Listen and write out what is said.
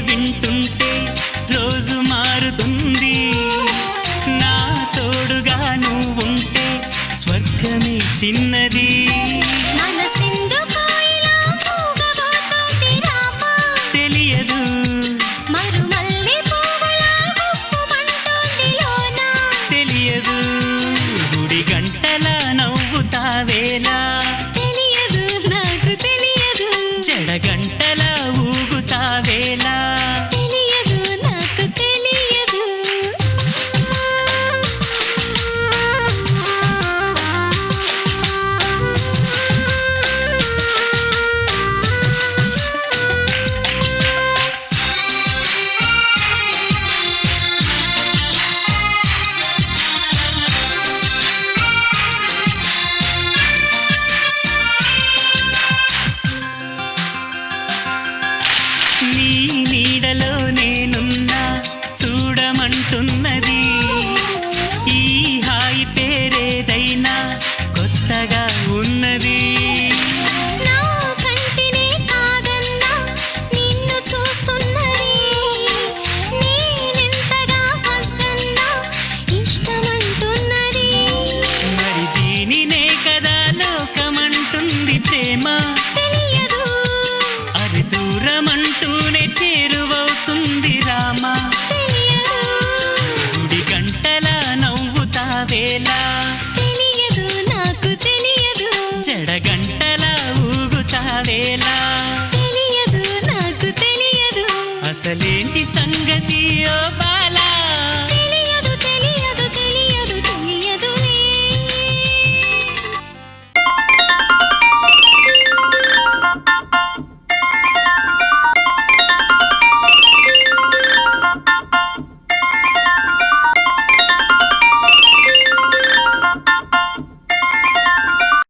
వింటుంటే నీ నీడలో నేనున్నా చూడమంటున్నది. ఈ హాయి పేరేదైనా కొత్తగా ఉన్నది. అది దూరమంటూ చేరువవుతుంది రామ. గుడి గంటల నవ్వుతావేలా తెలియదు నాకు తెలియదు చెడ గంటల ఊగుతావేలా తెలియదు నాకు తెలియదు. అసలేంటి సంగతియో